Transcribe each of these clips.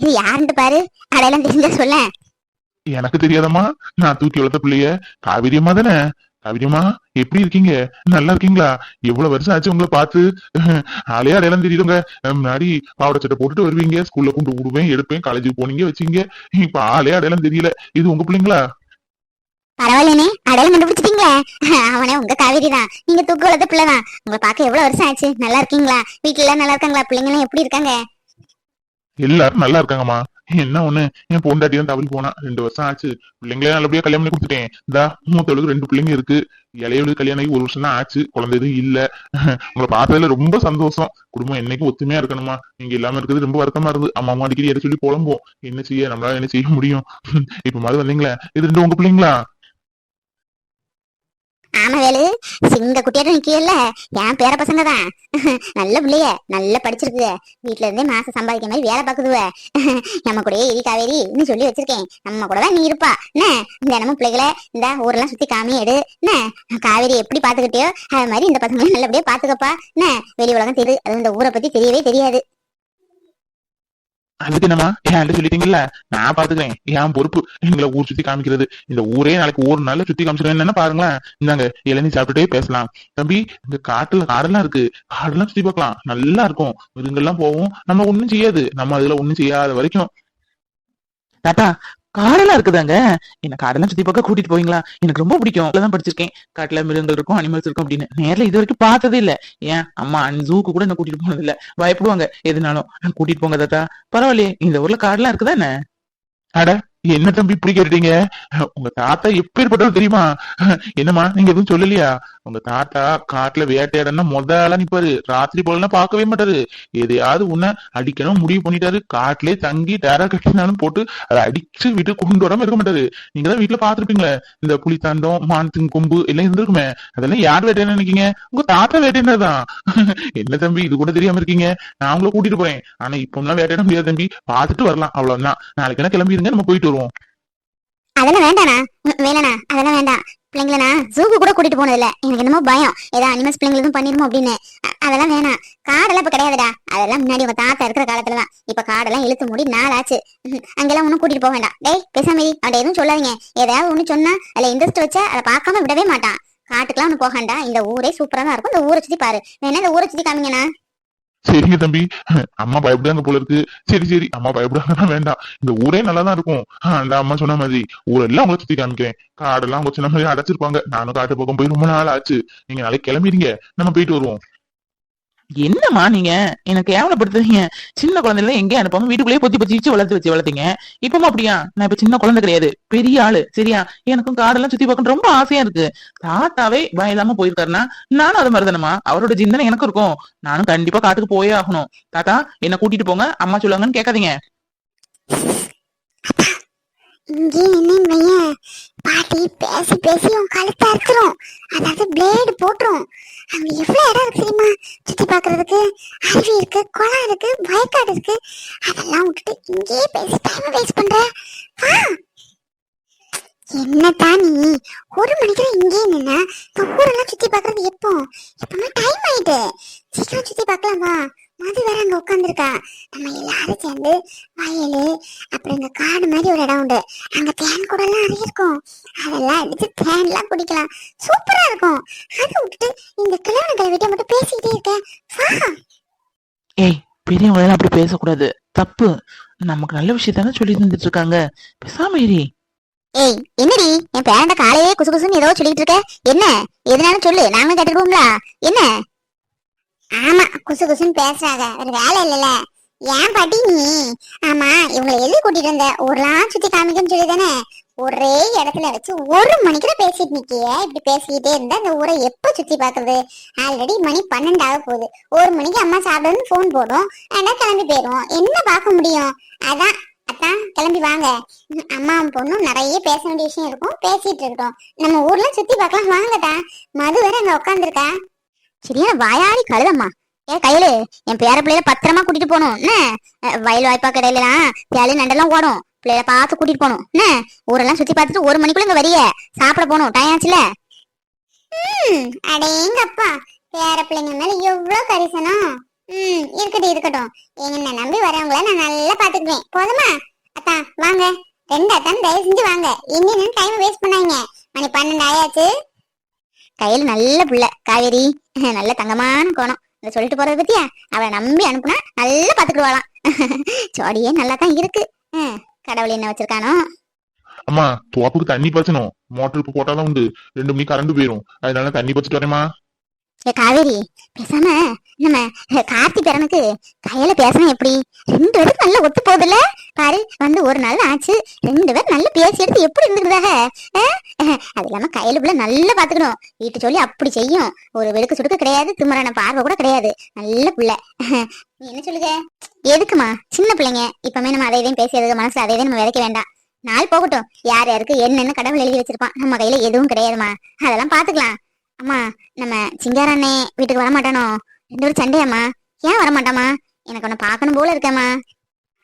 இது யாருன்னு பாரு. அடையாளம் தெரிஞ்சா சொல்ல. எனக்கு தெரியாதம்மா. நான் தூக்கி வளர்த்த பிள்ளைய. காவிரி அம்மா தானே? காவிரி அம்மா எப்படி இருக்கீங்க? நல்லா இருக்கீங்களா? எவ்வளவு வருஷம் ஆச்சு உங்களை பார்த்து? ஆளையா அடையாளம் தெரியுதுங்க. முன்னாடி பாவாடை சட்டை போட்டுட்டு வருவீங்க. ஸ்கூல்ல கொண்டு விடுவேன் எடுப்பேன் காலேஜுக்கு போனீங்க வச்சீங்க. இப்ப ஆளையா அடையாளம் தெரியல. இது உங்க பிள்ளைங்களா? பரவாயில்லனே. அடையாளம் கண்டுபிடிச்சிட்டீங்களே. அவனே உங்க காவேரி தான். நீங்க தூக்கு வளர்த்த பிள்ளைதான். உங்களை பார்க்க எவ்வளவு வருஷம் ஆச்சு? நல்லா இருக்கீங்களா? வீட்டுல நல்லா இருக்காங்களா? பிள்ளைங்க எல்லாம் எப்படி இருக்காங்க? எல்லாரும் நல்லா இருக்காங்கம்மா. என்ன ஒண்ணு? என் பொண்டாட்டி தான் தவறி போனா. ரெண்டு வருஷம் ஆச்சு. பிள்ளைங்களே நல்லபடியா கல்யாணம் பண்ணி கொடுத்துட்டேன். இந்தா மூத்தவளுக்கு ரெண்டு பிள்ளைங்க இருக்கு. இளையவளுக்கு கல்யாணம் ஆகி ஒரு வருஷம் தான் ஆச்சு. குழந்தை எதுவும் இல்ல. உங்களை பார்த்ததுல ரொம்ப சந்தோஷம். குடும்பம் என்னைக்கும் ஒத்துமையா இருக்கணுமா? நீங்க இல்லாம இருக்கிறது ரொம்ப வருத்தமா இருந்து அம்மா அம்மா அடிக்கடி எதை சொல்லி புலம்போம் என்ன செய்ய? நம்மளால என்ன செய்ய முடியும்? இப்ப மாதிரி வந்தீங்களா. இது ரெண்டு உங்க பிள்ளைங்களா? ஆமா வேலு சிங்க குட்டியாட்ட நிக்கல என் பேர பசங்க தான் நல்ல பிள்ளைய நல்லா படிச்சிருக்கு வீட்டுல இருந்தே மாசம் சம்பாதிக்க மாதிரி வேலை பாக்குதுவ. நம்ம கூடயே இரி காவேரி இன்னும் சொல்லி வச்சிருக்கேன். நம்ம கூட தான் நீ இருப்பா. என்ன? தினமும் பிள்ளைகளை இந்த ஊரெல்லாம் சுத்தி காமி எடு என்ன? காவேரி எப்படி பாத்துக்கிட்டியோ அது மாதிரி இந்த பசங்களையும் நல்லபடியா பாத்துக்கப்பா. என்ன? வெளி உலகம் தெரியுது. அது இந்த ஊரை பத்தி தெரியவே தெரியாது. அதுக்கு என்னம்மா? என்கிட்ட சொல்லிட்டீங்கல்ல? நான் பாத்துக்கிறேன். என் பொறுப்பு. எங்களை ஊர் சுத்தி காமிக்கிறது. இந்த ஊரே நாளைக்கு ஒரு நாள்ல சுத்தி காமிச்சிருவேன் பாருங்களேன். இந்தாங்க இளநீ சாப்பிட்டுட்டே பேசலாம். தம்பி இந்த காட்டுல காடெல்லாம் இருக்கு. காடெல்லாம் சுத்தி பார்க்கலாம். நல்லா இருக்கும். மிருங்கெல்லாம் போவோம். நம்ம ஒண்ணும் செய்யாது. நம்ம அதுல ஒண்ணும் செய்யாத வரைக்கும். தாத்தா காடெல்லாம் இருக்குதாங்க? என்ன காடெல்லாம் சுத்தி பார்க்க கூட்டிட்டு போவீங்களா? எனக்கு ரொம்ப பிடிக்கும். தான் படிச்சிருக்கேன். காட்டுல மிருகங்கள் இருக்கும் அனிமல்ஸ் இருக்கும் அப்படின்னு. நேர்ல இது வரைக்கும் பார்த்ததே இல்ல. ஏன்? அம்மா ஜூக்கு கூட என்ன கூட்டிட்டு போனது இல்ல. பயப்படுவாங்க. எதுனாலும் கூட்டிட்டு போங்க தாத்தா. பரவாயில்லையே. இந்த ஊர்ல காடெல்லாம் இருக்குதா என்ன அட என்ன தம்பி இப்படி கேட்டுட்டீங்க? உங்க தாத்தா எப்பேற்பட்டவர் தெரியுமா? என்னம்மா நீங்க எதுவும் சொல்லலையா? உங்க தாத்தா காட்டுல வேட்டையாடனா ஆளா நிப்பாரு. ராத்திரி போலனா பாக்கவே மாட்டாரு. எதையாவது உன்ன அடிக்கணும் முடிவு பண்ணிட்டாரு. காட்டுலயே தங்கி டேரா கட்டினாலும் போட்டு அதை அடிச்சு விட்டு கொண்டு வராம இருக்க மாட்டாரு. நீங்க தான் வீட்டுல பாத்துருப்பீங்களே இந்த புளித்தாண்டம் மானத்தின் கொம்பு எல்லாம் இருந்திருக்குமே. அதெல்லாம் யார் வேட்டையான நினைக்கீங்க உங்க தாத்தா வேட்டையாதான் என்ன தம்பி இது கூட தெரியாம இருக்கீங்க. நான் உங்களை கூட்டிட்டு போறேன். ஆனா இப்பம்லாம் வேட்டையாட முடியாது தம்பி. பாத்துட்டு வரலாம். அவ்வளவுதான். நாளைக்கு என்ன கிளம்பிடுங்க. நம்ம போயிட்டு வருவோம் அதெல்லாம் வேண்டாண்ணா. வேணாண்ணா. அதெல்லாம் வேண்டாம். பிள்ளைங்கள நான் ஜூக்கு கூட கூட்டிட்டு போனது எனக்கு என்னமோ பயம். ஏதோ அனிமல்ஸ் பிள்ளைங்களுக்கும் பண்ணிருமோ அப்படின்னு. அதெல்லாம் வேணாம். காடெல்லாம் இப்ப கிடையாதுடா. அதெல்லாம் முன்னாடி உங்க தாத்தா இருக்கிற காலத்துல தான் இப்ப காடெல்லாம் இழுத்து மூடி நாள் ஆச்சு அங்கெல்லாம் ஒண்ணும் கூட்டிட்டு போக வேண்டாம். டேய் பேசாமதி அவன் எதுவும் சொல்லாதீங்க. ஏதாவது ஒண்ணு சொன்னா அதுல இன்ட்ரெஸ்ட் வச்சா அதை பார்க்காம விடவே மாட்டான். காட்டுக்கெல்லாம் ஒண்ணு போகாண்டா. இந்த ஊரே சூப்பரா தான் இருக்கும். இந்த ஊரை சுத்தி பாரு. வேணா இந்த ஊரை சுத்தி காமிங்கண்ணா. சரிங்க தம்பி. அம்மா பயப்படுறாங்க போல இருக்கு. சரி சரி. அம்மா பயப்படுறாங்கன்னா வேண்டாம். இந்த ஊரே நல்லா தான் இருக்கும். ஆஹ், அந்த அம்மா சொன்ன மாதிரி ஊரெல்லாம் உங்களை சுத்தி காமிக்கிறேன். காடெல்லாம் உங்க சொன்ன மாதிரி அடைச்சிருப்பாங்க. நானும் காட்டு பக்கம் போய் ரொம்ப நாள் ஆச்சு. நீங்க நாளைக்கு கிளம்பிடுங்க. நம்ம போயிட்டு வருவோம். என்னம்மா நீங்க? எனக்கு கேவலப்படுத்துறீங்க. சின்ன குழந்தைல எங்கேயும் அனுப்பாம வீட்டுக்குள்ளேயே பொத்தி பொத்தி வச்சு வளர்த்து வச்சு வளர்த்தீங்க. இப்பமா அப்படியா? நான் இப்ப சின்ன குழந்தை கிடையாது. பெரிய ஆளு. சரியா? எனக்கும் காடெல்லாம் சுத்தி பார்க்க ரொம்ப ஆசையா இருக்கு. தாத்தாவே பயம் இல்லாம போயிருக்காருன்னா நானும் அது மாதிரி தானேம்மா அவரோட சிந்தனை எனக்கு இருக்கும். நானும் கண்டிப்பா காட்டுக்கு போயே ஆகணும். தாத்தா என்ன கூட்டிட்டு போங்க. அம்மா சொல்லுவாங்கன்னு கேட்காதீங்க. இங்கே என்னன்னு பாட்டி பேசி பேசி உன் கழுத்தை அறுத்துரும். அதாவது பிளேடு போட்டுரும். அங்க எவ்வளவு இடம் இருக்கு தெரியுமா? பாக்குறதுக்கு அருவி இருக்கு குளம் இருக்கு வயக்காடு இருக்கு. அதெல்லாம் விட்டுட்டு இங்கேயே பேசி டைம் வேஸ்ட் பண்ற? வா. நீ? ஒரு மணிக்கு இங்கேயே நின்னா இந்த ஊரெல்லாம் சுத்தி பாக்குறது எப்போ? எப்பவுமே டைம் ஆயிட்டு. சீக்கிரம் சுத்தி பாக்கலாமா மது வேற அங்க உட்காந்துருக்கா நம்ம எல்லாரும் சேர்ந்து வயலு அப்புறம் இந்த காடு மாதிரி ஒரு இடம் உண்டு. அங்க தேன் கூட எல்லாம் நிறைய இருக்கும். அதெல்லாம் அடிச்சு தேன்லாம் குடிக்கலாம். சூப்பரா இருக்கும். அதை விட்டுட்டு இந்த கிழவன கிழவிட்ட மட்டும் பேசிக்கிட்டே இருக்க வா. ஏய் பெரியவங்க எல்லாம் அப்படி பேசக்கூடாது. தப்பு. நமக்கு நல்ல விஷயத்தானே சொல்லி தந்துட்டு இருக்காங்க. பேசாம இரி. ஏய் என்னடி? என் பேரண்ட காலையே குசு குசுன்னு ஏதோ சொல்லிட்டு இருக்க. என்ன? எதுனாலும் சொல்லு. நாங்களும் கேட்டுருவோம்ல என்ன? ஆமா குசு குசுன்னு பேசுறாங்க. ஒரு வேலை இல்லைல்ல. ஏன் பாட்டி நீ? ஆமா இவங்களை எது கூட்டிட்டு வந்த? ஊர்லாம் சுத்தி காமிக்கன்னு சொல்லி தானே ஒரே இடத்துல வச்சு ஒரு மணிக்குல பேசிட்டு நிக்கிய. இப்படி பேசிக்கிட்டே இருந்தா அந்த ஊரை எப்ப சுத்தி பாக்குறது? ஆல்ரெடி மணி பன்னெண்டு ஆக போகுது. ஒரு மணிக்கு அம்மா சாப்பிடணும்னு ஃபோன் போடும். ஆனா கிளம்பி போயிடும் என்ன பார்க்க முடியும்? அதான் அதான் கிளம்பி வாங்க. அம்மாவும் பொண்ணும் நிறைய பேச வேண்டிய விஷயம் இருக்கும். பேசிட்டு இருக்கட்டும் நம்ம ஊர்ல சுத்தி பார்க்கலாம். வாங்கடா மது வேற அங்க உட்காந்துருக்கா சரியான வாயாடி கழுதம்மா. ஏன் கையில என் பேர பிள்ளைய பத்திரமா கூட்டிட்டு போகணும். என்ன? வயல் வாய்ப்பா கடையிலாம் தேலி நண்டெல்லாம் ஓடும். பிள்ளைய பார்த்து கூட்டிட்டு போகணும். என்ன? ஊரெல்லாம் சுத்தி பார்த்துட்டு ஒரு மணிக்குள்ள இங்க வரிய. சாப்பிட போகணும். டைம் ஆச்சுல? அடேங்கப்பா. பேர பிள்ளைங்க மேல எவ்வளவு கரிசனம். ம் இருக்கட்டும் இருக்கட்டும். என்ன நம்பி வரவங்கள நான் நல்லா பாத்துக்குவேன் போதுமா? அத்தா வாங்க. ரெண்டு அத்தான் தயவு செஞ்சு வாங்க. இன்னும் டைம் வேஸ்ட் பண்ணாங்க மணி பன்னெண்டு ஆயாச்சு. கையில நல்ல புள்ள காவேரி. நல்ல தங்கமான கோணம். இத சொல்லிட்டு போறத பத்தியா? அவளை நம்பி அனுப்புனா நல்லா பாத்துக்கிடுவாளாம். சோடியே நல்லா தான் இருக்கு கடவுள் என்ன வச்சிருக்கானோ. அம்மா துவாப்புக்கு தண்ணி பச்சனும் மோட்டர் இப்ப போட்டாதான் உண்டு. ரெண்டு மணி கரண்ட் போயிரும். அதனால தண்ணி பச்சிட்டு வரேமா ஏ காவேரி பேசாம நம்ம கார்த்தி பேரனுக்கு கையில பேசணும் எப்படி? ரெண்டு பேரும் நல்லா ஒத்து போகுதுல்ல? பாரு வந்து ஒரு நாள் ஆச்சு. ரெண்டு பேரும் நல்லா பேசி எடுத்து எப்படி இருந்துக்கிறதாக அது இல்லாம கையில புள்ள நல்லா பாத்துக்கணும். வீட்டு சொல்லி அப்படி செய்யும். ஒரு வெளுக்கு சுடுக்க கிடையாது திமுறான பார்வை கூட கிடையாது. நல்ல புள்ள. நீ என்ன சொல்லுங்க எதுக்குமா? சின்ன பிள்ளைங்க. இப்பவுமே நம்ம அதை இதையும் பேசி எதுக்கு அதை நம்ம விதைக்க வேண்டாம். நாள் போகட்டும். யார் யாருக்கு என்னென்ன கடவுள் எழுதி வச்சிருப்பான்? நம்ம கையில எதுவும் கிடையாதுமா. அதெல்லாம் பாத்துக்கலாம். அம்மா நம்ம சிங்காரண்ணே வீட்டுக்கு வர மாட்டானோ ரெண்டு பேரும் சண்டையாம்மா. ஏன் வரமாட்டாமா எனக்கு உன்னை பார்க்கணும் போல இருக்கேம்மா.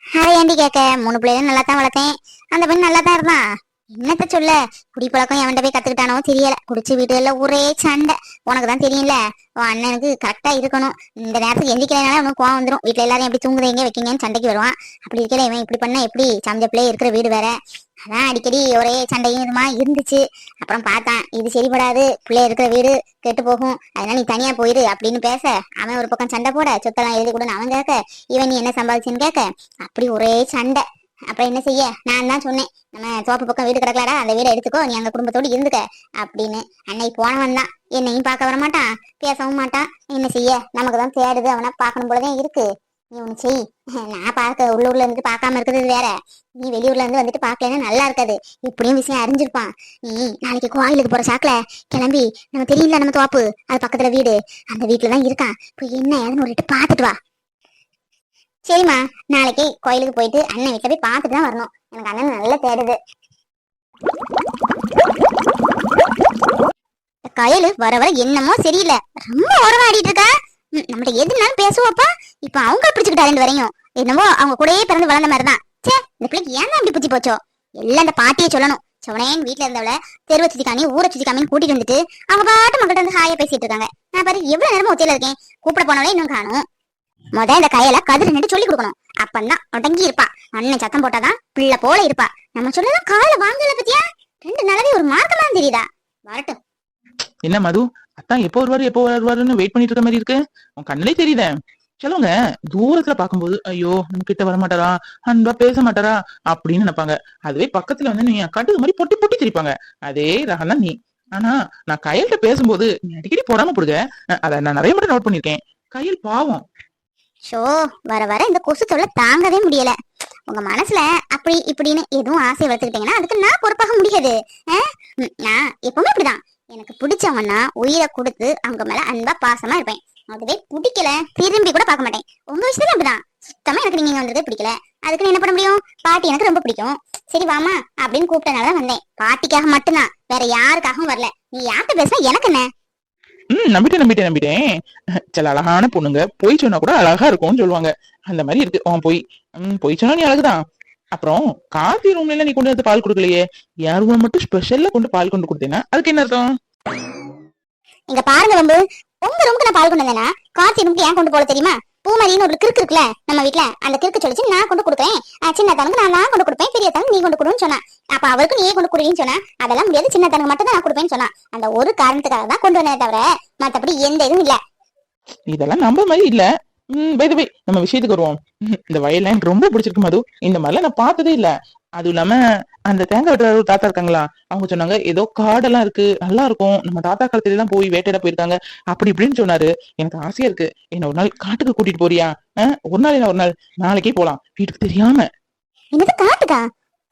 அதை ஏண்டி கேட்க மூணு பிள்ளைகளும் நல்லா தான் வளர்த்தேன். அந்த பெண் நல்லா தான் இருந்தான் என்னத்த சொல்ல? குடிப்பழக்கம் எவன்ட போய் கத்துக்கிட்டானோ தெரியல. குடிச்சு வீட்டுல ஒரே சண்டை. உனக்கு தான் தெரியும்ல? உன் அண்ணனுக்கு கரெக்டா இருக்கணும். இந்த நேரத்துக்கு எந்திரிக்கிறதுனால அவனுக்கு கோவம் வந்துடும் வீட்டுல எல்லாரும் எப்படி தூங்குறீங்க வைக்கீங்கன்னு சண்டைக்கு வருவான். அப்படி இருக்கல இவன் இப்படி பண்ணா எப்படி? சமைச்ச பிள்ளை இருக்கிற வீடு வேற. அதான் அடிக்கடி ஒரே சண்டையும் இதுமா இருந்துச்சு. அப்புறம் பார்த்தான் இது சரிபடாது பிள்ளை இருக்கிற வீடு கெட்டு போகும் அதனால நீ தனியா போயிரு அப்படின்னு பேச. அவன் ஒரு பக்கம் சண்டை போட சொத்தெல்லாம் எழுதி கொடுன்னு அவன் கேட்க. இவன் நீ என்ன சம்பாதிச்சுன்னு கேட்க. அப்படி ஒரே சண்டை. அப்புறம் என்ன செய்ய? நான் தான் சொன்னேன் நம்ம தோப்பு பக்கம் வீடு கிடக்கலாடா அந்த வீடை எடுத்துக்கோ நீ அங்க குடும்பத்தோடு இருந்துக்க அப்படின்னு. அன்னைக்கு போனவன் தான். என்னையும் பார்க்க வர மாட்டான் பேசவும் மாட்டான். என்ன செய்ய? நமக்கு தான் தேடுது அவனை பார்க்கணும் போலதான் இருக்கு. நீ ஒன்று செய் நான் பார்க்க உள்ளூர்ல இருந்து பார்க்காம இருக்கிறது வேற. நீ வெளியூர்ல இருந்து வந்துட்டு பார்க்கலன்னா நல்லா இருக்காது. இப்படியும் விஷயம் அறிஞ்சிருப்பான் நீ நாளைக்கு கோயிலுக்கு போற சாக்குல கிளம்பி நம்ம தெரியல நம்ம தோப்பு. அது பக்கத்துல வீடு. அந்த வீட்டுல தான் இருக்கான். போய் என்ன ஏதுன்னு ஒரு பார்த்துட்டு வா. சரிம்மா நாளைக்கு கோயிலுக்கு போயிட்டு அண்ணன் வீட்டில் போய் பார்த்துட்டு தான் வரணும். எனக்கு அண்ணன் நல்லா தேடுது. கயலு வர வர என்னமோ சரியில்லை. ரொம்ப உறவாடிட்டு இருக்கா? நம்மகிட்ட எதுனாலும் பேசுவோப்பா இப்ப அவங்க பிடிச்சுக்கிட்டா வரையும் என்னமோ அவங்க கூடயே பிறந்து வளர்ந்த மாதிரி தான் சே இந்த பிள்ளைக்கு ஏன் அப்படி பிடிச்சி போச்சோ? எல்லாம் அந்த பாட்டியை சொல்லணும். சொன்னேன் வீட்டுல இருந்தவள தெருவ சுத்திக்காமி ஊரை சுத்தி காமின்னு கூட்டிட்டு வந்துட்டு அவங்க பாட்டு மக்கள்கிட்ட வந்து ஹாயா பேசிட்டு இருக்காங்க. நான் பாரு எவ்வளவு நேரமா ஒத்தையில இருக்கேன். கூப்பிட போனவளே இன்னும் காணும். முத இந்த கையில கதிர் நின்று சொல்லி கொடுக்கணும். அப்பந்தான் உடங்கி இருப்பா அண்ணன் சத்தம் போட்டாதான் பிள்ளை போல இருப்பா. நம்ம சொல்லலாம் காலை வாங்கல பத்தியா? ரெண்டு நாளாவே ஒரு மார்க்கமா தெரியுதா? வரட்டும். என்ன மது? அதான் எப்போ வருவாரு எப்போ வருவாருன்னு வெயிட் பண்ணிட்டு இருக்க மாதிரி இருக்கு. உன் கண்ணிலே தெரியுதே. சொல்லுங்க தூரத்துல பாக்கும்போது ஐயோ நம்ம கிட்ட வர மாட்டாரா அன்பா பேச மாட்டாரா? அப்படின்னு நினைப்பாங்க. அதுவே பக்கத்துல வந்து நீ கட்டுது மாதிரி பொட்டி பொட்டி திரிப்பாங்க. அதே ரகம் தான் நீ. ஆனா நான் கையல்கிட்ட பேசும்போது நீ அடிக்கடி போடாம போடுங்க அத நான் நிறைய மட்டும் நோட் பண்ணிருக்கேன் கையல் பாவம். ஷோ வர வர இந்த கொசு தொல்லை தாங்கவே முடியல. உங்க மனசுல அப்படி இப்படின்னு எதுவும் ஆசை வளர்த்துக்கிட்டீங்கன்னா அதுக்கு நான் பொறுப்பாக முடியாது. நான் எப்பவுமே இப்படிதான். எனக்கு பிடிச்சவனா உயிரை கொடுத்து அவங்க மேல அன்பா பாசமா இருப்பேன். அதுவே பிடிக்கல திரும்பி கூட பார்க்க மாட்டேன். உங்க விஷயத்துல அப்படிதான். சுத்தமா எனக்கு நீங்க வந்ததே பிடிக்கல. அதுக்கு என்ன பண்ண முடியும்? பாட்டி எனக்கு ரொம்ப பிடிக்கும். சரி வாமா அப்படின்னு கூப்பிட்டனால வந்தேன். பாட்டிக்காக மட்டும்தான். வேற யாருக்காகவும் வரல. நீ யார்கிட்ட பேசுனா எனக்கு என்ன? ம் நம்பிட்டேன் நம்பிட்டேன் நம்பிட்டேன். சில அழகான பொண்ணுங்க பொய் சொன்னா கூட அழகா இருக்கும்னு சொல்லுவாங்க. அந்த மாதிரி இருக்கு. அவன் பொய். ம் பொய் சொன்னா நீ அழகுதான். அப்புறம் காஃபி ரூம்ல நீ கொண்டு வந்து பால் கொடுக்கலையே. யார் ரூம்ல மட்டும் ஸ்பெஷல்ல கொண்டு பால் கொண்டு கொடுத்தீங்கன்னா அதுக்கு என்ன அர்த்தம்? இங்க பாருங்க வந்து உங்க ரூமுக்கு நான் பால் கொண்டு வந்தேனா கார்த்தி ரூமுக்கு ஏன் கொண்டு போல தெரியுமா? பூமாரின்னு ஒரு கிறுக்கு இருக்குல்ல நம்ம வீட்ல. அந்த கிறுக்கு சொல்லிச்சு நான் கொண்டு கொடுக்குறேன். அஹ் சின்ன தனக்கு நான் தான் கொண்டு கொடுப்பேன். பெரிய தனக்கு நீ கொண்டு கொடுன்னு சொன்னா அப்ப அவருக்கு நீயே கொண்டு கொடுன்னு சொன்னா அதெல்லாம் முடியாது. சின்ன தனக்கு மட்டும் தான் நான் கொடுப்பேன்னு சொன்னா அந்த ஒரு காரணத்துக்காக தான் கொண்டு வந்தேன் தவிர மத்தபடி எந்த இதுவும் இல்ல. இதெல்லாம் நம்ப மாதிரி இல்ல. ம் பை பை நம்ம விஷயத்துக்கு வருவோம். இந்த வயல்ல எனக்கு ரொம்ப பிடிச்சிருக்கு மது. இந்த மாதிரிலாம் நான் பார்த்ததே இல்ல. அதுவும் இல்லாம அந்த தேங்காய் வெட்டுற ஒரு தாத்தா இருக்காங்களா? அவங்க சொன்னாங்க ஏதோ காடெல்லாம் இருக்கு. நல்லா இருக்கும். நம்ம தாத்தா காலத்துல தான் போய் வேட்டையிட போயிருக்காங்க. அப்படி இப்படின்னு சொன்னாரு. எனக்கு ஆசையா இருக்கு. என்ன ஒரு நாள் காட்டுக்கு கூட்டிட்டு போறியா? ஒரு நாள் என்ன ஒரு நாள்? நாளைக்கே போலாம். வீட்டுக்கு தெரியாம. என்னது காட்டுக்கா?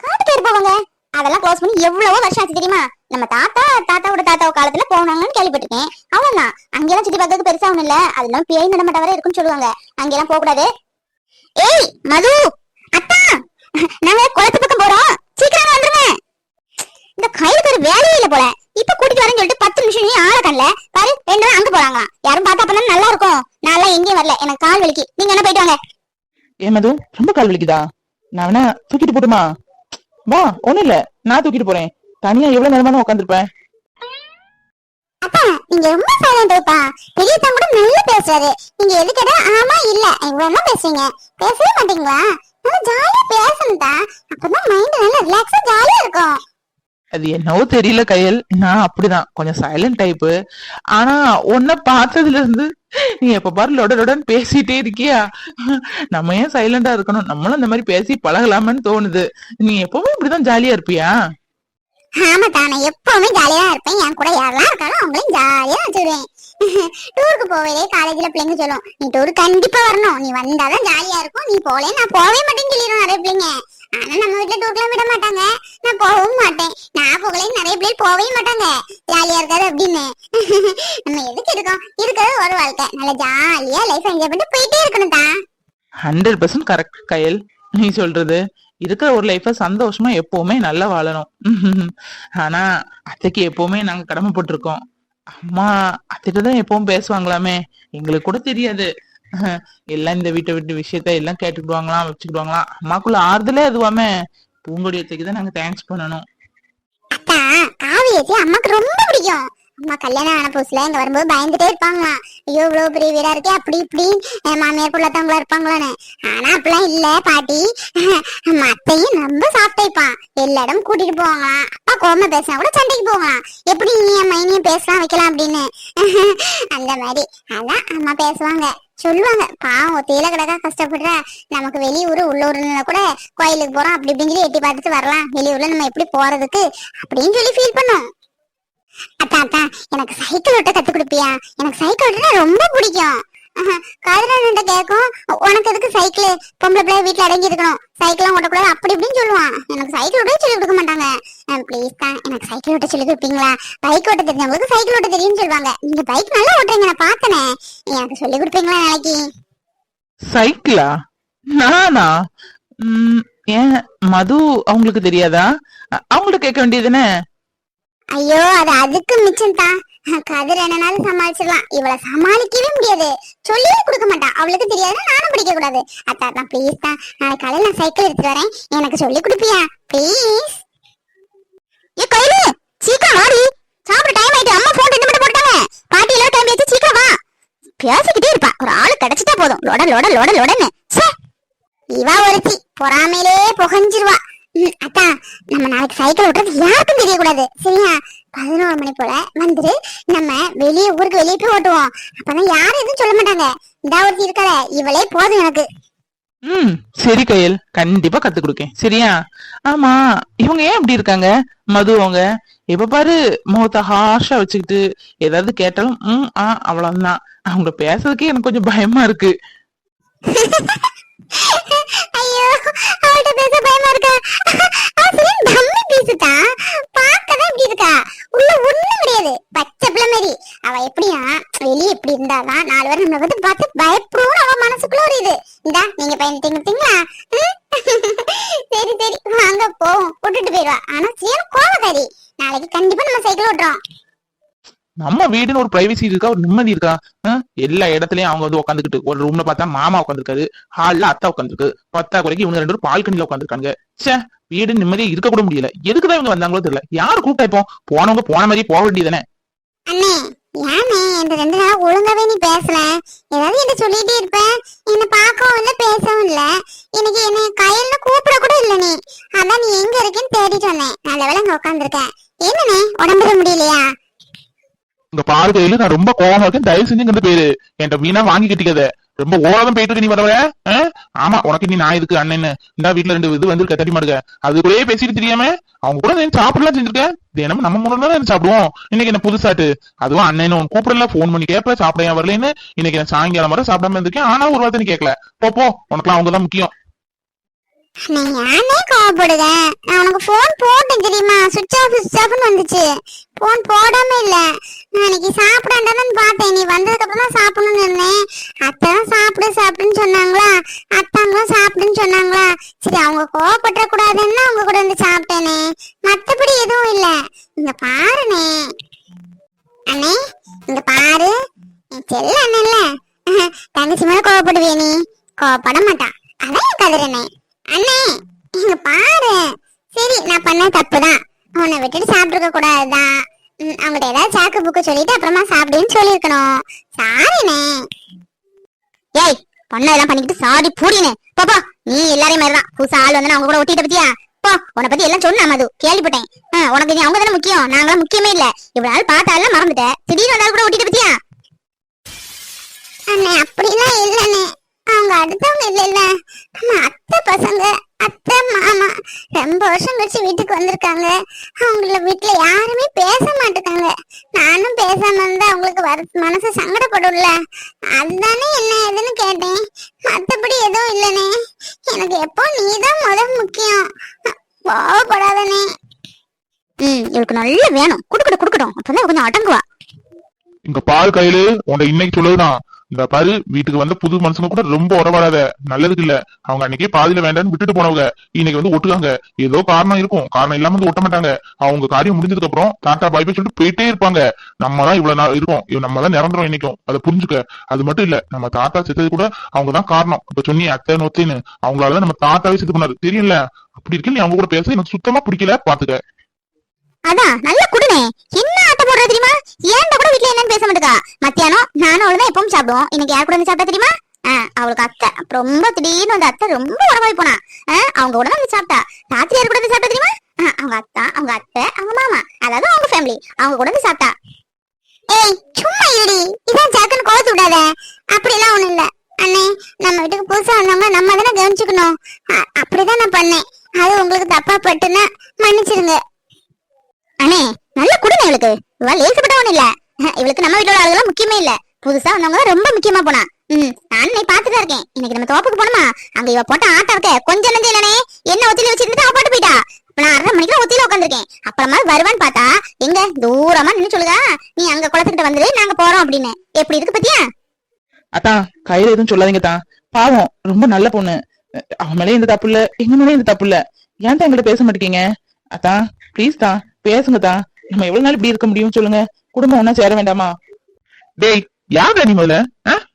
காட்டுக்கு போவாங்க? அதெல்லாம் க்ளோஸ் பண்ணி எவ்வளவோ வருஷம் ஆச்சு தெரியுமா? நம்ம தாத்தா தாத்தாவோட தாத்தா காலத்துல போனாங்கன்னு கேள்விப்பட்டிருக்கேன். அவ்வளவுதான். அங்கெல்லாம் சுத்தி பார்க்கறதுக்கு பெருசா ஒண்ணும் இல்ல. அது இல்லாம பேய் நடமாட்ட வர இருக்கும்னு சொல்லுவாங்க. அங்கெல்லாம் போக கூடாது. ஏய் மது! அத்தா! நாங்க குளத்து பக்கம் போறோம். சீக்கிரம் வந்துருங்க இந்த கையில ஒரு வேலையே இல்ல போல. இப்ப கூட்டிட்டு வரேன்னு சொல்லிட்டு பத்து நிமிஷம் நீ ஆள கண்ணல பாரு ரெண்டு அங்க போறாங்க. யாரும் பார்த்தா அப்பதான் நல்லா இருக்கும். நான் எல்லாம் எங்கேயும் வரல. எனக்கு கால் வலிக்கு. நீங்க என்ன போயிட்டு வாங்க. ஏ மது ரொம்ப கால் வலிக்குதா? நான் வேணா தூக்கிட்டு போட்டுமா? வா ஒண்ணும் இல்ல. நான் தூக்கிட்டு போறேன். தனியா எவ்வளவு நேரமான உட்காந்துருப்பேன் அப்பா நீங்க ரொம்ப சைலண்ட் டைப்பா பெரியத்தான் கூட நல்லா பேசுறாரு. நீங்க எது கேட்டா ஆமா இல்ல இவ்வளவு பேசுறீங்க? பேசவே மாட்டீங்களா? நல்லா ஜாலியா பேசணும்டா அப்பதான் மைண்ட் நல்லா ரிலாக்ஸா ஜாலியா இருக்கும். அது என்னவோ தெரியல கையல். நான் அப்படிதான். கொஞ்சம் சைலண்ட் டைப்பு ஆனா உன்னை பார்த்ததுல இருந்து நீ எப்ப பாரு லொட லொடன்னு பேசிட்டே இருக்கியா? நம்ம ஏன் சைலண்டா இருக்கணும்? நம்மளும் இந்த மாதிரி பேசி பழகலாமன்னு தோணுது. நீ எப்பவுமே இப்படிதான் ஜாலியா இருப்பியா? ஆமாட்டா நான் எப்பவுமே ஜாலியா இருப்பேன். என் கூட யாரெல்லாம் இருக்காலும் அவங்களையும் ஜாலியா வச்சுடுவேன் டூருக்கு போவே காலேஜ்ல பிள்ளைங்க சொல்லும் நீ டூர் கண்டிப்பா வரணும். நீ வந்தாதான் ஜாலியா இருக்கும். நீ போலே நான் போகவே மாட்டேன்னு சொல்லிடும் நிறைய பிள்ளைங்க. ஆனா நம்ம வீட்டுல தூக்கலாம் விட மாட்டாங்க. நான் போகவும் மாட்டேன். நான் போகலைன்னு நிறைய பிள்ளைங்க போகவே மாட்டாங்க. ஜாலியா இருக்காது அப்படின்னு. நம்ம எதுக்கு இருக்கோம்? இருக்கிறது ஒரு வாழ்க்கை. நல்ல ஜாலியா லைஃப் என்ஜாய் பண்ணிட்டு போயிட்டே இருக்கணும் தான். ஹண்ட்ரட் பர்சன்ட் கரெக்ட் கையல். நீ சொல்றது. இருக்கிற ஒரு லைஃப சந்தோஷமா எப்பவுமே நல்லா வாழணும். ஆனா அத்தைக்கு எப்பவுமே நாங்க கடமைப்பட்டிருக்கோம். அம்மா அத்தைகிட்ட தான் எப்பவும் பேசுவாங்களாமே. எங்களுக்கு கூட தெரியாது. எல்லாம் இந்த வீட்டை விட்டு விஷயத்த எல்லாம் கேட்டுக்கிடுவாங்களாம் வச்சுக்கிடுவாங்களாம் அம்மாக்குள்ள ஆறுதலே அதுவாமே. பூங்கொடி தான் நாங்க தேங்க்ஸ் பண்ணணும். அத்தா காவியத்தை அம்மாக்கு ரொம்ப பிடிக்கும். அம்மா கல்யாணம் ஆன புதுசுல இங்க வரும்போது பயந்துட்டே இருப்பாங்களாம் ஐயோ இவ்வளவு பெரிய வீடா இருக்கே அப்படி இப்படி மாமியார் புள்ளத்தவங்களா இருப்பாங்களான்னு. ஆனா அப்படிலாம் இல்ல பாட்டி. நம்ம ரொம்ப சாப்பிட்டேப்பான் எல்லா இடமும் கூட்டிட்டு போவாங்களாம். அப்பா கோம பேசினா கூட சண்டைக்கு போவாங்களாம். எப்படி நீ என் மைனியும் பேசலாம் வைக்கலாம் அப்படின்னு. அந்த மாதிரி. அதான் அம்மா பேசுவாங்க. சொல்லுவாங்க. பாவம் ஒத்தையில கிடக்கா கஷ்டப்படுற. நமக்கு வெளியூர் உள்ளூர்ல கூட கோயிலுக்கு போறோம் அப்படி இப்படின்னு சொல்லி எட்டி பார்த்துட்டு வரலாம். வெளியூர்ல நம்ம எப்படி போறதுக்கு? அப்படின்னு சொல்லி ஃபீல் பண்ணோம். அத்தா அத்தா எனக்கு சைக்கிள் ஓட்ட கத்து கொடுப்பியா? எனக்கு சைக்கிள் ஓட்டுனா ரொம்ப பிடிக்கும். கதிரன்ட்ட கேட்கும் உனக்கு எதுக்கு சைக்கிள் பொம்பளை பிள்ளை வீட்டுல அடங்கி இருக்கணும்? சைக்கிளும் ஓட்டக்கூடாது அப்படி இப்படின்னு சொல்லுவான். எனக்கு சைக்கிள் ஓட்ட சொல்லி கொடுக்க மாட்டாங்க. ப்ளீஸ் தான் எனக்கு சைக்கிள் ஓட்ட சொல்லி கொடுப்பீங்களா? பைக் ஓட்ட தெரிஞ்சவங்களுக்கு சைக்கிள் ஓட்ட தெரியும்னு சொல்லுவாங்க. நீங்க பைக் நல்லா ஓட்டுறீங்க நான் பார்த்தனே. எனக்கு சொல்லி கொடுப்பீங்களா நாளைக்கு? சைக்கிளா நானா? ஏன் மது அவங்களுக்கு தெரியாதா? அ- அவங்கள்ட்ட கேட்க வேண்டியதுதானே ஐயோ அது அதுக்கு மிச்சம் தான் கதிர் என்னனாலும் சமாளிச்சிடலாம் இவளை சமாளிக்கவே முடியாது. சொல்லியே கொடுக்க மாட்டா. அவளுக்கு தெரியாது நானும் படிக்க கூடாது. அத்தா தான் ப்ளீஸ் தான் நாளைக்கு காலையில் நான் சைக்கிள் எடுத்துட்டு வரேன். எனக்கு சொல்லி கொடுப்பியா? ப்ளீஸ் ஏ கையில சீக்கிரம் மாறி சாப்பிட டைம் ஆயிட்டு அம்மா போன் ரெண்டு மட்டும் போட்டாங்க. பாட்டி எல்லாம் டைம் வச்சு சீக்கிரம் வா. பேசிக்கிட்டே இருப்பா. ஒரு ஆளு கிடைச்சிட்டா போதும். லொட லொட லொட லொடன்னு. ச்சே. இவா ஒருத்தி. பொறாமையிலே புகஞ்சிருவா. அத்தா நம்ம நாளைக்கு சைக்கிள் விட்டுறது யாருக்கும் தெரியக்கூடாது. சரியா? பதினோரு மணி போல வந்துரு நம்ம வெளியே ஊருக்கு வெளியே போய் ஓட்டுவோம். அப்பதான் யாரும் எதுவும் சொல்ல மாட்டாங்க. இந்த ஒருத்தி இருக்காத இவளே போதும் எனக்கு. ம் சரி கையல். கண்டிப்பா கத்து கொடுக்கேன். சரியா? ஆமா இவங்க ஏன் இப்படி இருக்காங்க? மது அவங்க. எப்ப பாரு முகத்த ஹார்ஷா வச்சுக்கிட்டு ஏதாவது கேட்டாலும் ம் ஆ அவ்வளவுதான். அவங்க பேசுறதுக்கே எனக்கு கொஞ்சம் பயமா இருக்கு. ஐயோ அவள்கிட்ட பேச பயமா இருக்கா? அவ சரி டம்மி பேசுதா பார்க்கதான் இப்படி இருக்கா? உள்ள ஒண்ணும் கிடையாது. பச்சை பிள்ளை மாதிரி அவ எப்படியா வெளியே எப்படி இருந்தாதான் நாலு பேர் நம்மளை வந்து பார்த்து பயப்படும் அவ மனசுக்குள்ள ஒரு இது. இந்தா நீங்க பயந்துட்டீங்களா சரி சரி. வாங்க போவோம். விட்டுட்டு போயிடுவா. ஆனா சீரம் கோவக்காரி. நாளைக்கு கண்டிப்பா நம்ம சைக்கிள் ஓட்டுறோம். நம்ம வீடுன்னு ஒரு பிரைவசி இருக்கா? ஒரு நிம்மதி இருக்கா? எல்லா இடத்துலயும் அவங்க வந்து உட்காந்துக்கிட்டு ஒரு ரூம்ல பார்த்தா மாமா உட்காந்துருக்காரு ஹால்ல அத்தா உட்காந்துருக்கு பத்தா குறைக்கு இவங்க ரெண்டு பேரும் பால்கனில உட்காந்துருக்காங்க சே வீடு நிம்மதியா இருக்க கூட முடியல. எதுக்குதான் இவங்க வந்தாங்களோ தெரியல. யாரு கூப்பிட்டா இப்போ? போனவங்க போன மாதிரி போக வேண்டியதானே அண்ணே ஏண்ணே இந்த ரெண்டு நாளா ஒழுங்காவே நீ பேசல. ஏதாவது என்ன சொல்லிட்டே இருப்ப. என்ன பார்க்கவும் இல்ல பேசவும் இல்ல. எனக்கு என்ன கையில கூப்பிட கூட இல்ல நீ அதான் நீ எங்க இருக்கேன்னு தேடிட்டு வந்தேன். நல்ல வேளை அங்க உட்காந்துருக்கேன் என்னண்ணே உடம்புல முடியலையா? உங்க பாரு கையில நான் ரொம்ப கோவமா இருக்கேன். தயவு செஞ்சு இங்க பேரு என்கிட்ட வீணா வாங்கி கட்டிக்காத ரொம்ப ஓவராதான் போயிட்டு இருக்க நீ வரவ ஆமா உனக்கு நீ நான் இதுக்கு அண்ணன் இந்த வீட்டுல ரெண்டு இது வந்து தட்டி மாடுங்க அது கூடயே பேசிட்டு தெரியாம அவங்க கூட நீ சாப்பிடலாம் செஞ்சிருக்கேன் தினமும் நம்ம முன்னாடி தான் சாப்பிடுவோம். இன்னைக்கு என்ன புதுசாட்டு? அதுவும் அண்ணன் உன் கூப்பிடல போன் பண்ணி கேட்ப சாப்பிட ஏன் வரலன்னு. இன்னைக்கு நான் சாயங்காலம் வர சாப்பிடாம இருந்திருக்கேன். ஆனா ஒரு வார்த்தை கேட்கல போப்போ உனக்குலாம் அவங்க தான் முக்கியம். நீ யாருமே கோவப்படுத? நான் உனக்கு போன் போட்டேன் தெரியுமா? சுவிட்ச் ஆஃப் சுவிட்ச் ஆஃப்னு வந்துச்சு. போன் போடாம இல்ல. நான் இன்னைக்கு பார்த்தேன். நீ வந்ததுக்கு அப்புறம் தான் சாப்பிடணும்னு இருந்தேன். அத்தை தான் சாப்பிடு சாப்பிடுன்னு சொன்னாங்களா? அத்தாங்களும் சாப்பிடுன்னு சொன்னாங்களா? சரி அவங்க கோவப்பட்ட கூடாதுன்னு அவங்க கூட வந்து சாப்பிட்டேனே. மத்தபடி எதுவும் இல்ல. இங்க பாருனே. அண்ணே இங்க பாரு. செல்ல அண்ணன்ல தங்கச்சி மேல கோவப்படுவே நீ. கோவப்பட மாட்டான் அதான் கதிரனே அண்ணே இங்க பாரு. சரி நான் பண்ண தப்புதான். அவனை விட்டுட்டு சாப்பிட்டுருக்க கூடாதுதான். அவங்கள்ட்ட ஏதாவது சாக்கு புக்கு சொல்லிட்டு அப்புறமா சாப்பிடுன்னு சொல்லியிருக்கணும். சாரிண்ணே. ஏய் பொண்ணை எல்லாம் பண்ணிக்கிட்டு சாரி பூடினு பாப்பா நீ எல்லாரையும் மாதிரிதான். புதுசா ஆள் வந்து அவங்க கூட ஒட்டிட்ட பத்தியா? போ உன்னை பத்தி எல்லாம் சொன்னா மது. கேள்விப்பட்டேன். உனக்கு நீ அவங்க தானே முக்கியம். நாங்களாம் முக்கியமே இல்ல. இவ்வளவு நாள் பார்த்தா எல்லாம் மறந்துட்டேன். திடீர்னு வந்தாலும் கூட ஒட்டிட்ட பத்தியா? அண்ணே அப்படிலாம் இல்லண்ணே. அவங்க அடுத்தவங்க இல்ல இல்ல. அத்தை பசங்க. அத்தை மாமா ரொம்ப வருஷம் கழிச்சு வீட்டுக்கு வந்திருக்காங்க. அவங்கள வீட்டுல யாருமே பேச மாட்டேங்காங்க. நானும் பேசாம இருந்தா அவங்களுக்கு வர மனசு சங்கடப்படும்ல. அதுதானே என்ன ஏதுன்னு கேட்டேன். மத்தபடி எதுவும் இல்லனே. எனக்கு எப்போ நீதான் முதல் முக்கியம். கோவப்படாதனே. ம் இவளுக்கு நல்லா வேணும். குடுக்கட்டும் குடுக்கட்டும். அப்பதான் கொஞ்சம் அடங்குவா. இங்க பால் கையில. உன்னை இன்னைக்கு சொல்லுதுதான் இந்த பாரு வீட்டுக்கு வந்த புது மனுஷங்க கூட ரொம்ப உறவாடாத. நல்லதுக்கு இல்ல. அவங்க அன்னைக்கே பாதியில வேண்டாம்னு விட்டுட்டு போனவங்க. இன்னைக்கு வந்து ஒட்டுக்காங்க. ஏதோ காரணம் இருக்கும். காரணம் இல்லாம வந்து ஒட்ட மாட்டாங்க. அவங்க காரியம் முடிஞ்சதுக்கு அப்புறம் டாட்டா பாய் பாய் சொல்லிட்டு போயிட்டே இருப்பாங்க. நம்ம தான் இவ்வளவு நாள் இருக்கோம். இவ நம்ம தான் நிரந்தரம் இன்னைக்கும். அதை புரிஞ்சுக்க. அது மட்டும் இல்ல நம்ம தாத்தா செத்தது கூட அவங்க தான் காரணம். இப்ப சொன்னி அத்தை நொத்தின்னு. அவங்களாலதான் நம்ம தாத்தாவே செத்து பண்ணாரு தெரியல அப்படி இருக்கு நீ அவங்க கூட பேச எனக்கு சுத்தமா பிடிக்கல. பாத்துக்க. அதான் நல்ல குடுனே. என்ன போடுற தெரியுமா? ஏன்டா கூட வீட்ல என்னன்னு பேச மாட்டேக்கா? மத்தியானம் நானும் அவளும் எப்பவும் சாப்பிடுவோம். இன்னைக்கு யார் கூட சாப்பிட சாப்பிட்டா தெரியுமா? அவளுக்கு அத்தை. அப்புறம் ரொம்ப திடீர்னு அந்த அத்தை ரொம்ப உறவாய் போனா. அவங்க கூட வந்து சாப்பிட்டா. ராத்திரி யார் கூட வந்து சாப்பிட்டா தெரியுமா? அவங்க அத்தா அவங்க அத்தை அவங்க மாமா. அதாவது அவங்க ஃபேமிலி அவங்க கூட வந்து சாப்பிட்டா. ஏய் சும்மா இருடி. இதான் ஜாக்கன் கோவத்து விடாத. அப்படிலாம் ஒண்ணும் இல்ல. அண்ணே நம்ம வீட்டுக்கு புதுசா வந்தவங்க நம்ம தானே கவனிச்சுக்கணும் அ- அப்படிதான் நான் பண்ணேன் அது உங்களுக்கு தப்பா பட்டுன்னா மன்னிச்சிருங்க அண்ணே நல்ல குடுங்க இவளுக்கு இவ லேசப்பட்டவன் இல்ல. இவளுக்கு நம்ம வீட்டோட ஆளுகெல்லாம் முக்கியமே இல்ல. புதுசா வந்தவங்க தான் ரொம்ப முக்கியமா போனா. ம் நான் நீ பாத்துட்டு இருக்கேன். இன்னைக்கு நம்ம தோப்புக்கு போனோமா அங்க இவ போட்ட ஆட்டம் இருக்க. கொஞ்சம் நெஞ்சம் இல்லனே. என்ன ஒத்தில வச்சிருந்து அவ போட்டு போயிட்டா. நான் அரை மணிக்கு ஒத்தில உட்காந்துருக்கேன் அப்புறமா வருவான்னு பார்த்தா எங்க? தூரமா நின்னு சொல்லுதா? நீ அங்க குளத்துக்கிட்ட வந்துரு நாங்க போறோம் அப்படின்னு. எப்படி இருக்கு பத்தியா? அதான் கையில எதுவும் சொல்லாதீங்க தான் பாவம் ரொம்ப நல்ல பொண்ணு. அவன் மேலே இந்த தப்பு இல்ல எங்க மேலே இந்த தப்பு இல்ல. ஏன் தான் எங்கிட்ட பேச மாட்டேங்க அதான் ப்ளீஸ் தான் பேசுங்க தான் நம்ம எவ்வளவு நாள் இப்படி இருக்க முடியும் சொல்லுங்க. குடும்பம் ஒன்னா சேர வேண்டாமா? டேய் யார் நீ முதல்ல?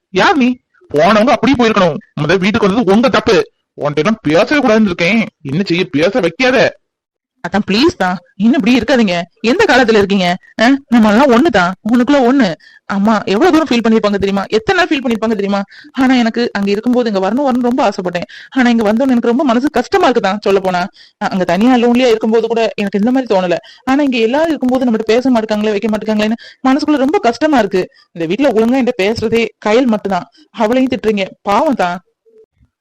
யார் நீ? போனவங்க அப்படியே போயிருக்கணும். முதல்ல வீட்டுக்கு வந்தது உங்க தப்பு. உன்கிட்ட பேசவே கூடாதுன்னு இருக்கேன். என்ன செய்ய? பேச வைக்காத. அதான் ப்ளீஸ் தான். இன்னும் இப்படி இருக்காதீங்க. எந்த காலத்துல இருக்கீங்க? நம்ம எல்லாம் ஒண்ணுதான். உனக்குள்ள ஒண்ணு. அம்மா எவ்வளவு தூரம் ஃபீல் பண்ணிருப்பாங்க தெரியுமா? எத்தனை நாள் ஃபீல் பண்ணிருப்பாங்க தெரியுமா? ஆனா எனக்கு அங்க இருக்கும்போது இங்க வரணும் வரணும் ரொம்ப ஆசைப்பட்டேன். ஆனா இங்க வந்தோன்னு எனக்கு ரொம்ப மனசு கஷ்டமா இருக்குதான் சொல்ல போனா அங்க தனியா லோன்லியா இருக்கும்போது கூட எனக்கு இந்த மாதிரி தோணல. ஆனா இங்க எல்லாரும் இருக்கும்போது நம்மகிட்ட பேச மாட்டாங்களே வைக்க மாட்டாங்களேன்னு மனசுக்குள்ள ரொம்ப கஷ்டமா இருக்கு. இந்த வீட்டுல ஒழுங்கா என்கிட்ட பேசுறதே கையல் மட்டும்தான். அவளையும் திட்டுறீங்க. பாவம் தான்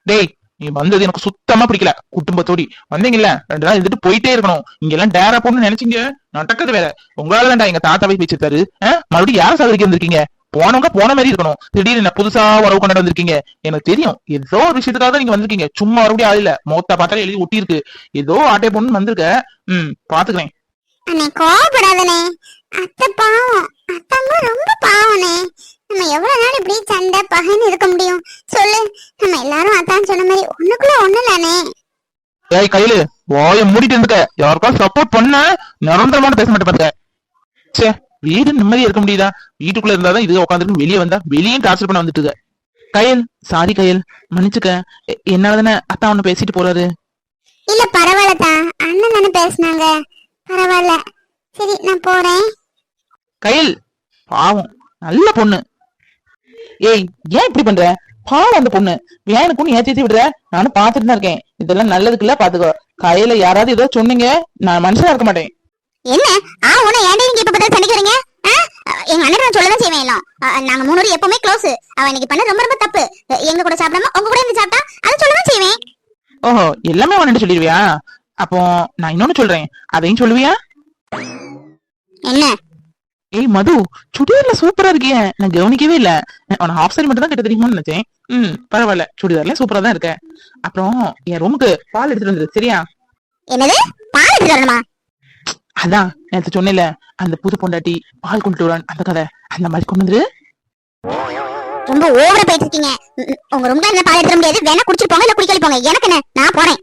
டேய் நீ வந்தது எனக்கு சுத்தமா பிடிக்கல. குடும்பத்தோடி. வந்தீங்கல்ல ரெண்டு நாள் இருந்துட்டு போயிட்டே இருக்கணும். இங்க எல்லாம் டேரா போன்னு நினைச்சீங்க? நடக்கிறது வேற. உங்களால தான்டா எங்க தாத்தாவை வச்சிருக்காரு மறுபடியும் யார் சாதரிக்க வந்திருக்கீங்க? போனவங்க போன மாதிரி இருக்கணும். திடீர்னு என்ன புதுசா உறவு கொண்டாட வந்திருக்கீங்க? எனக்கு தெரியும். ஏதோ ஒரு விஷயத்துக்காக தான் நீங்க வந்திருக்கீங்க. சும்மா மறுபடியும் ஆள் இல்ல. மொத்த பார்த்தாலே எழுதி ஒட்டி இருக்கு ஏதோ ஆட்டை பொண்ணு வந்திருக்க. ம் பாத்துக்கிறேன். கோபப்படாதனே அத்தை பாவம். அத்தம்மா ரொம்ப பாவனே நம்ம எவ்வளவு நாள் இப்படி சண்டை பகைன்னு இருக்க முடியும்? சொல்லு. நம்ம எல்லாரும் அத்தான் சொன்ன மாதிரி ஒண்ணுக்குள்ள ஒண்ணு இல்லனே ஏய் கையில வாய மூடிட்டு இருந்துக்க. யாருக்கா சப்போர்ட் பண்ண? நிரந்தரமான பேச மாட்டேன் பாத்துக்க. சே வீடு நிம்மதியா இருக்க முடியுதா? வீட்டுக்குள்ள இருந்தாதான் இது உட்காந்துருக்கு வெளியே வந்தா வெளியும் டார்ச்சர் பண்ண வந்துட்டு. கயல் சாரி கயல் மன்னிச்சுக்க. எ- என்னாலதானே அத்தா ஒண்ணு பேசிட்டு போறாரு. இல்ல பரவாயில்லதா அண்ணன் தானே பேசுனாங்க. பரவாயில்ல. சரி நான் போறேன். கயல் பாவம் நல்ல பொண்ணு. ஏய் ஏன் இப்படி பண்ற? பாவம் அந்த பொண்ணு. வேணுக்குன்னு ஏத்தி ஏத்தி விடுற? நானும் பாத்துட்டு தான் இருக்கேன். இதெல்லாம் நல்லதுக்குல்ல பாத்துக்கோ. கையில யாராவது ஏதோ சொன்னீங்க நான் மனுஷனா இருக்க மாட்டேன். என்ன? ஆ உன ஏன்டா நீங்க இப்ப பார்த்தா சண்டைக்கு வரீங்க? ஆ? எங்க அண்ணன் சொல்லதான் செய்வேன் எல்லாம். நாங்க மூணு பேரும் எப்பவுமே க்ளோஸ் அவ இன்னைக்கு பண்ண ரொம்ப ரொம்ப தப்பு. எங்க கூட சாப்பிடாம உங்க கூட இருந்து சாப்பிட்டா அது சொல்லதான் செய்வேன். ஓஹோ எல்லாமே உன்னிட்டு சொல்லிடுவியா? அப்போ நான் இன்னொன்னு சொல்றேன். அதையும் சொல்லுவியா? என்ன? ஏய் மது சுடிதார்ல சூப்பரா இருக்கிய. நான் கவனிக்கவே இல்ல. உன ஹாஃப் சாரி மட்டும் தான் கிட்ட தெரியுமான்னு நினைச்சேன். ம் பரவாயில்ல. சுடிதார்ல சூப்பரா தான் இருக்க அப்புறம் என் ரூமுக்கு பால் எடுத்துட்டு வந்துரு சரியா? என்னது? பால் எடுத்துட்டு வரணுமா? அதான் நேத்து சொன்னேன்ல அந்த புது பொண்டாட்டி பால் கொண்டு வரான் அந்த கதை. அந்த மாதிரி கொண்டு வந்துரு. ரொம்ப ஓவரா போயிட்டு இருக்கீங்க. உங்க என்ன பால் எடுத்துட முடியாது. வேணா குடிச்சிட்டு போங்க இல்ல குடிக்கல போங்க. எனக்கு என்ன? நான் போறேன்.